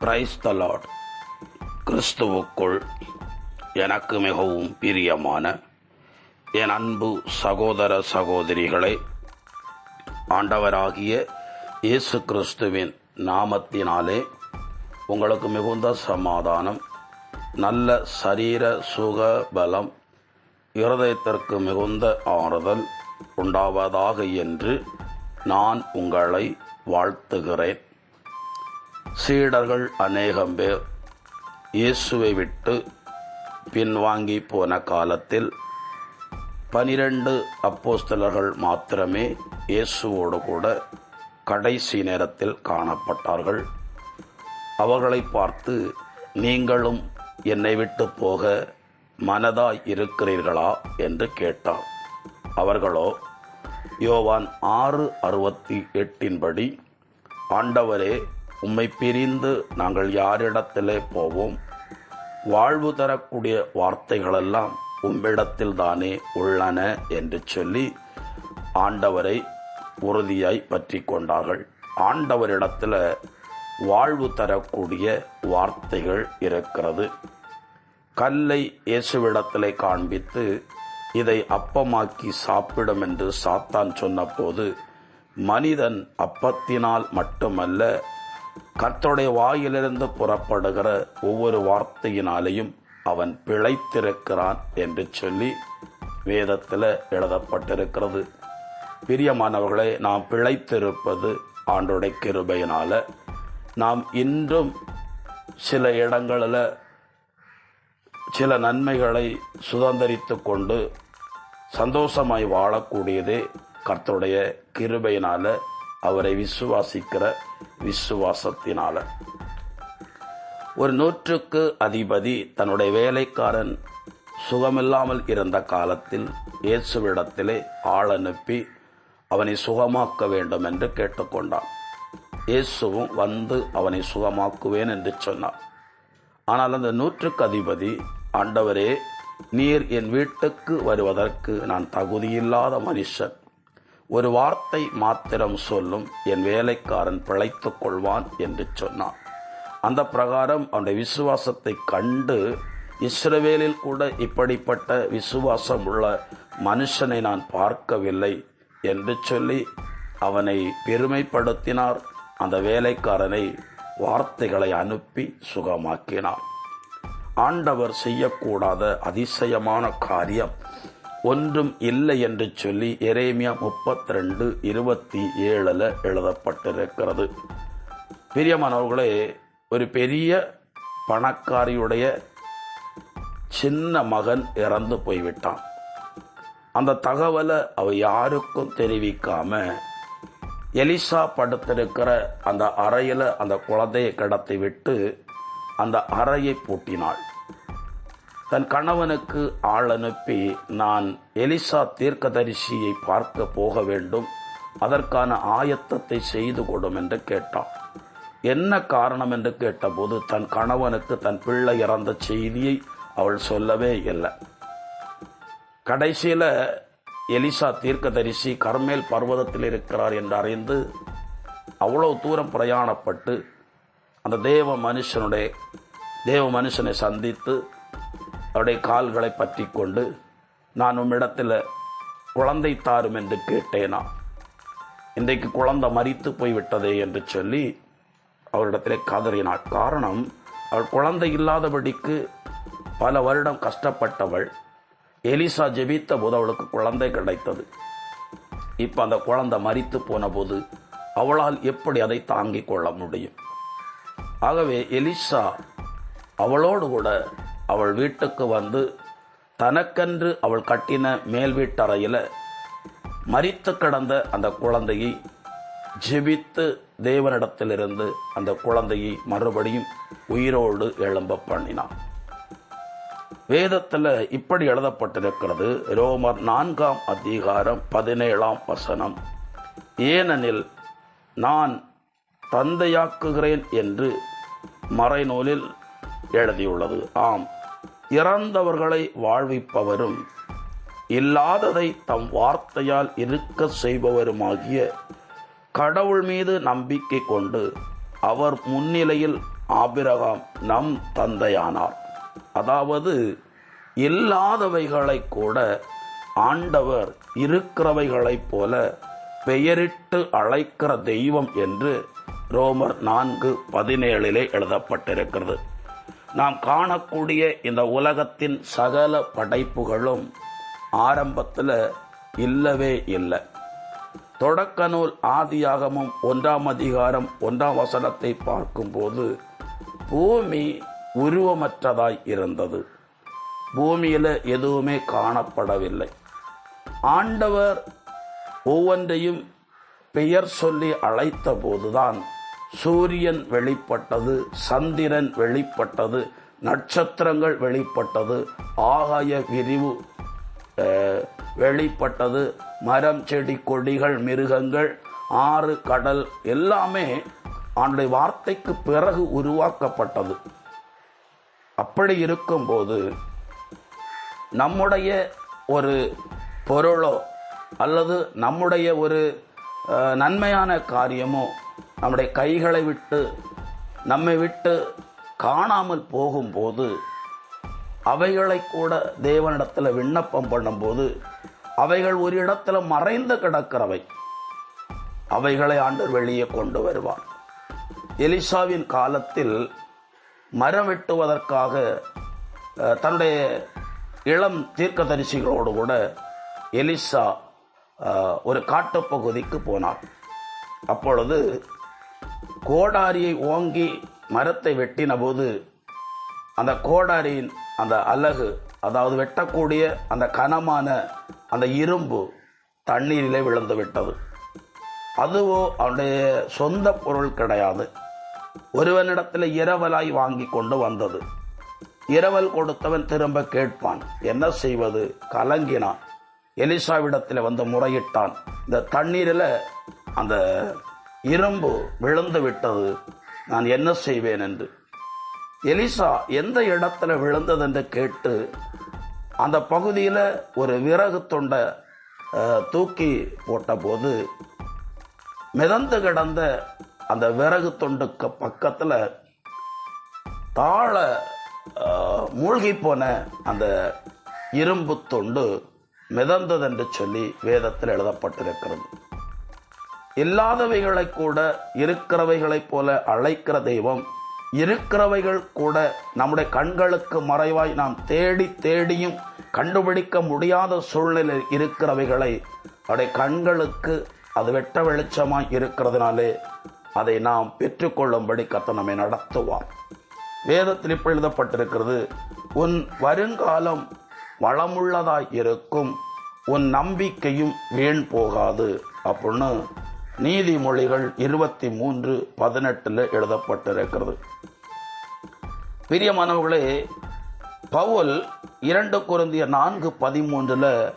Praise the Lord கிறிஸ்துவுக்குள் எனக்கு மிகவும் பிரியமான என் அன்பு சகோதர சகோதரிகளை ஆண்டவராகிய இயேசு கிறிஸ்துவின் நாமத்தினாலே உங்களுக்கு மிகுந்த சமாதானம் நல்ல சரீர சுக பலம் இருதயத்திற்கு மிகுந்த ஆறுதல் உண்டாவதாக என்று நான் உங்களை வாழ்த்துகிறேன். சீடர்கள் அநேகம் பேர். இயேசுவை விட்டு பின்வாங்கி போன காலத்தில் பனிரெண்டு அப்போஸ்தலர்கள் மாத்திரமே இயேசுவோடு கூட கடைசி நேரத்தில் காணப்பட்டார்கள். அவர்களை பார்த்து நீங்களும் என்னை விட்டு போக மனதாய் இருக்கிறீர்களா? என்று கேட்டார். அவர்களோ யோவான் ஆறு அறுபத்தி எட்டின்படி ஆண்டவரே உம்மை பிரிந்து நாங்கள் யாரிடத்திலே போவோம்? வாழ்வு தரக்கூடிய வார்த்தைகளெல்லாம் உம்மிடத்தில் தானே உள்ளன என்று சொல்லி ஆண்டவரை உறுதியாய் பற்றி கொண்டார்கள். ஆண்டவரிடத்தில் வாழ்வு தரக்கூடிய வார்த்தைகள் இருக்கிறது. கல்லை இயேசுவிடத்திலே காண்பித்து இதை அப்பமாக்கி சாப்பிடும் என்று சாத்தான் சொன்னபோது மனிதன் அப்பத்தினால் மட்டுமல்ல கர்த்தருடைய வாயிலிருந்து புறப்படுகிற ஒவ்வொரு வார்த்தையினாலேயும் அவன் பிழைத்திருக்கிறான் என்று சொல்லி வேதத்தில் எழுதப்பட்டிருக்கிறது. பிரியமானவர்களே நாம் பிழைத்திருப்பது ஆண்டோடைய கிருபையினால். நாம் இன்றும் சில இடங்களில் சில நன்மைகளை சுதந்திரித்து கொண்டு சந்தோஷமாய் வாழக்கூடியதே கர்த்தருடைய கிருபையினால் அவரை விசுவாசிக்கிற விசுவாசத்தினால. ஒரு நூற்றுக்கு அதிபதி தன்னுடைய வேலைக்காரன் சுகமில்லாமல் இருந்த காலத்தில் இயேசுவிடத்திலே ஆள் அனுப்பி அவனை சுகமாக்க வேண்டும் என்று கேட்டுக்கொண்டான். இயேசுவும் வந்து அவனை சுகமாக்குவேன் என்று சொன்னார். ஆனால் அந்த நூற்றுக்கு அதிபதி ஆண்டவரே நீர் என் வீட்டுக்கு வருவதற்கு நான் தகுதியில்லாத மனுஷன். ஒரு வார்த்தை மாத்திரம் சொல்லும் என் வேலைக்காரன் பிழைத்து கொள்வான் என்று சொன்னான். அந்த பிரகாரம் அவனுடைய விசுவாசத்தை கண்டு இஸ்ரவேலில் கூட இப்படிப்பட்ட விசுவாசம் உள்ள மனுஷனை நான் பார்க்கவில்லை என்று சொல்லி அவனை பெருமைப்படுத்தினார். அந்த வேலைக்காரனை வார்த்தைகளை அனுப்பி சுகமாக்கினார் ஆண்டவர் செய்யக்கூடாத அதிசயமான காரியம் ஒன்றும் இல்லை என்று சொல்லி எரேமியா முப்பத்தி ரெண்டு இருபத்தி ஏழில் எழுதப்பட்டிருக்கிறது. பிரியமானவர்களே ஒரு பெரிய பணக்காரியுடைய சின்ன மகன் இறந்து போய்விட்டான். அந்த தகவலை அவ யாருக்கும் தெரிவிக்காம எலிசா படுத்திருக்கிற அந்த அறையில் அந்த குழந்தையை கடத்தி விட்டு அந்த அறையை பூட்டினாள். தன் கணவனுக்கு ஆள் அனுப்பி நான் எலிசா தீர்க்கதரிசியை பார்க்க போக வேண்டும். அதற்கான ஆயத்தத்தை செய்து கொடும் என்று கேட்டான் என்ன காரணம் என்று கேட்டபோது தன் கணவனுக்கு தன் பிள்ளை இறந்த செய்தியை அவள் சொல்லவே இல்லை. கடைசியில் எலிசா தீர்க்கதரிசி கர்மேல் பர்வதத்தில் இருக்கிறார் என்று அறிந்து அவ்வளவு தூரம் பிரயாணப்பட்டு அந்த தேவ மனுஷனுடைய தேவ மனுஷனை சந்தித்து அவருடைய கால்களை பற்றி கொண்டு நான் உம்மிடத்தில் குழந்தை தாரும் என்று கேட்டேனா? இன்றைக்கு குழந்தை மறித்து போய்விட்டதே என்று சொல்லி அவரிடத்திலே கதறினாள். காரணம் அவள் குழந்தை இல்லாதபடிக்கு பல வருடம் கஷ்டப்பட்டவள். எலிசா ஜெபித்த போது அவளுக்கு குழந்தை கிடைத்தது. இப்போ அந்த குழந்தை மறித்து போன போது அவளால் எப்படி அதை தாங்கிக் கொள்ள முடியும்? ஆகவே எலிசா அவளோடு கூட அவள் வீட்டுக்கு வந்து தனக்கென்று அவள் கட்டின மேல் வீட்டறையில் மறித்து கிடந்த அந்த குழந்தையை ஜெபித்து தேவனிடத்திலிருந்து அந்த குழந்தையை மறுபடியும் உயிரோடு எழும்ப பண்ணினான். வேதத்தில் இப்படி எழுதப்பட்டிருக்கிறது. ரோமர் நான்காம் அதிகாரம் பதினேழாம் வசனம். ஏனெனில் நான் தந்தையாக்குகிறேன் என்று மறைநூலில் எழுதியுள்ளது. ஆம். இறந்தவர்களை வாழ்விப்பவரும் இல்லாததை தம் வார்த்தையால் இருக்க செய்பவருமாகிய கடவுள் மீது நம்பிக்கை கொண்டு அவர் முன்னிலையில் ஆபிரகாம் நம் தந்தையானார். அதாவது இல்லாதவைகளை கூட ஆண்டவர் இருக்கிறவைகளைப் போல பெயரிட்டு அழைக்கிற தெய்வம் என்று ரோமர் நான்கு பதினேழிலே எழுதப்பட்டிருக்கிறது. நாம் காணக்கூடிய இந்த உலகத்தின் சகல படைப்புகளும் ஆரம்பத்தில் இல்லவே இல்லை. தொடக்க நூல் ஆதியாகமும் ஒன்றாம் அதிகாரம் ஒன்றாம் வசனத்தை பார்க்கும்போது பூமி உருவமற்றதாய் இருந்தது. பூமியில் எதுவுமே காணப்படவில்லை. ஆண்டவர் ஒவ்வொன்றையும் பெயர் சொல்லி அழைத்த போதுதான் சூரியன் வெளிப்பட்டது சந்திரன் வெளிப்பட்டது நட்சத்திரங்கள் வெளிப்பட்டது ஆகாய விரிவு வெளிப்பட்டது மரம் செடி கொடிகள் மிருகங்கள் ஆறு கடல் எல்லாமே ஆண்டை வார்த்தைக்கு பிறகு உருவாக்கப்பட்டது. அப்படி இருக்கும்போது நம்முடைய ஒரு பொருளோ அல்லது நம்முடைய ஒரு நன்மையான காரியமோ நம்முடைய கைகளை விட்டு நம்மை விட்டு காணாமல் போகும்போது அவைகளை கூட தேவனிடத்தில் விண்ணப்பம் பண்ணும்போது அவைகள் ஒரு இடத்துல மறைந்து கிடக்கிறவை. அவைகளை ஆண்டர் வெளியே கொண்டு வருவார். எலிசாவின் காலத்தில் மரம் வெட்டுவதற்காக தன்னுடைய இளம் தீர்க்கதரிசிகளோடு கூட எலிசா ஒரு காட்டுப்பகுதிக்கு போனார். அப்பொழுது கோடாரியை ஓங்கி மரத்தை வெட்டின போது அந்த கோடாரியின் அந்த அலகு அதாவது வெட்டக்கூடிய அந்த கனமான அந்த இரும்பு தண்ணீரிலே விழுந்து விட்டது. அதுவோ அவனுடைய சொந்த பொருள் கிடையாது. ஒருவனிடத்தில் இரவலாய் வாங்கி கொண்டு வந்தது. இரவல் கொடுத்தவன் திரும்ப கேட்பான் என்ன செய்வது? கலங்கினான். எலிசாவிடத்தில் வந்து முறையிட்டான். இந்த தண்ணீரில் அந்த இரும்பு விழுந்து விட்டது. நான் என்ன செய்வேன் என்று. எலிசா எந்த இடத்துல விழுந்தது என்று கேட்டு அந்த பகுதியில் ஒரு விறகு தொண்டை தூக்கி போட்டபோது மிதந்து கிடந்த அந்த விறகு தொண்டுக்கு பக்கத்தில் தாழ மூழ்கி போன அந்த இரும்பு தொண்டு மிதந்தது என்று சொல்லி வேதத்தில் எழுதப்பட்டிருக்கிறது. இல்லாதவைகளை கூட இருக்கிறவைகளைப் போல அழைக்கிற தெய்வம். இருக்கிறவைகள் கூட நம்முடைய கண்களுக்கு மறைவாய் நாம் தேடி தேடியும் கண்டுபிடிக்க முடியாத சூழ்நிலையில் இருக்கிறவைகளை அவருடைய கண்களுக்கு அது வெட்ட வெளிச்சமாய் இருக்கிறதுனாலே அதை நாம் பெற்றுக்கொள்ளும்படி கத்த நம்மை நடத்துவார். வேதத்தில் இப்படி எழுதப்பட்டிருக்கிறது உன் வருங்காலம் வளமுள்ளதாய் இருக்கும் உன் நம்பிக்கையும் வீண் போகாது அப்படின்னு நீதிமொழிகள் இருபத்தி மூன்று பதினெட்டில் எழுதப்பட்டிருக்கிறது. பிரியமானவர்களே பவுல் இரண்டு குருந்திய நான்கு பதிமூன்றில்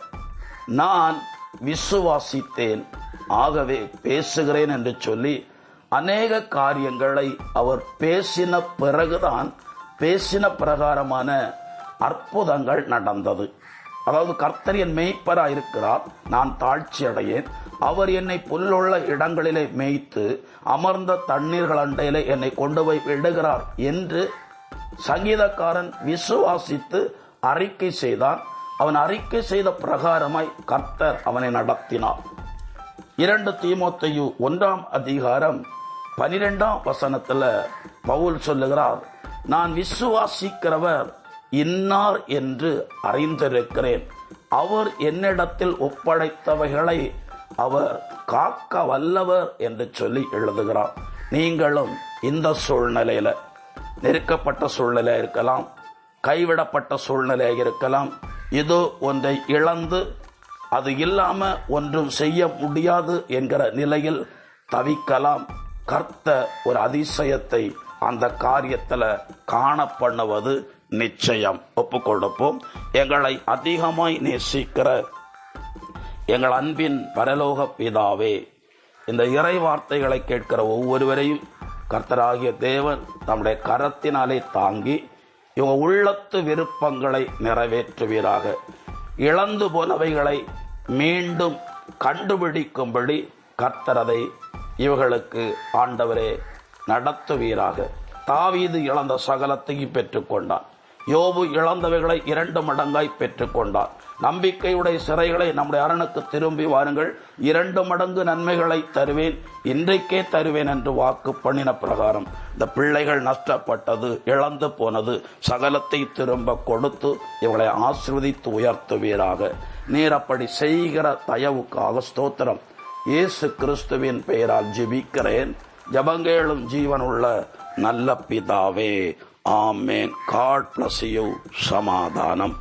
நான் விசுவாசித்தேன் ஆகவே பேசுகிறேன் என்று சொல்லி அநேக காரியங்களை அவர் பேசின பிறகுதான் பேசின பிரகாரமான அற்புதங்கள் நடந்தது. அதாவது கர்த்தரியன் மெய்ப்பராக இருக்கிறார் நான் தாழ்ச்சி அடையேன் அவர் என்னை புல்லுள்ள இடங்களிலே மேய்த்து அமர்ந்த தண்ணீர்கள் அண்டையிலே என்னை கொண்டு போய் விடுகிறார் என்று சங்கீதக்காரன் விசுவாசித்து அறிக்கை செய்தான். அவன் அறிக்கை செய்த பிரகாரமாய் கர்த்தர் அவனை நடத்தினார். இரண்டு தீமோத்தையு ஒன்றாம் அதிகாரம் பனிரெண்டாம் வசனத்தில் பவுல் சொல்லுகிறார் நான் விசுவாசிக்கிறவர் இன்னார் என்று அறிந்திருக்கிறேன். அவர் என்னிடத்தில் ஒப்படைத்தவைகளை அவர் காக்க வல்லவர் என்று சொல்லி எழுதுகிறார். நீங்களும் இந்த சூழ்நிலையில் நெருக்கப்பட்ட சூழ்நிலை இருக்கலாம் கைவிடப்பட்ட சூழ்நிலை இருக்கலாம். இதோ ஒன்றை இழந்து அது இல்லாம ஒன்றும் செய்ய முடியாது என்கிற நிலையில் தவிக்கலாம். கர்த்த ஒரு அதிசயத்தை அந்த காரியத்தில் காண பண்ணுவது நிச்சயம். ஒப்புக்கொடுப்போம். எங்களை அதிகமாய் நேசிக்கிற எங்கள் அன்பின் பரலோக பிதாவே இந்த இறை வார்த்தைகளை கேட்கிற ஒவ்வொருவரையும் கர்த்தராகிய தேவன் தம்முடைய கரத்தினாலே தாங்கி இவங்க உள்ளத்து விருப்பங்களை நிறைவேற்றுவீராக. இழந்து போனவைகளை மீண்டும் கண்டுபிடிக்கும்படி கர்த்தரதை இவர்களுக்கு ஆண்டவரே நடத்துவீராக. தாவீது இழந்த சகலத்தையும் பெற்றுக்கொண்டான். யோபு இழந்தவைகளை இரண்டு மடங்காய் பெற்றுக்கொண்டார். நம்பிக்கையுடைய சிறைகளை நம்முடைய அரணுக்கு திரும்பி வாருங்கள். இரண்டு மடங்கு நன்மைகளை தருவேன் இன்றைக்கே தருவேன் என்று வாக்கு பண்ணின பிரகாரம். இந்த பிள்ளைகள் நஷ்டப்பட்டது இழந்து போனது சகலத்தை திரும்ப கொடுத்து இவளை ஆசிர்வதித்து உயர்த்துவீராக. நீர் அப்படி செய்கிற தயவுக்காக ஸ்தோத்திரம். இயேசு கிறிஸ்துவின் பெயரால் ஜெபிக்கிறேன். ஜபங்கேளும் ஜீவனுள்ள நல்ல பிதாவே ஆமேன். God bless you. சமாதானம்.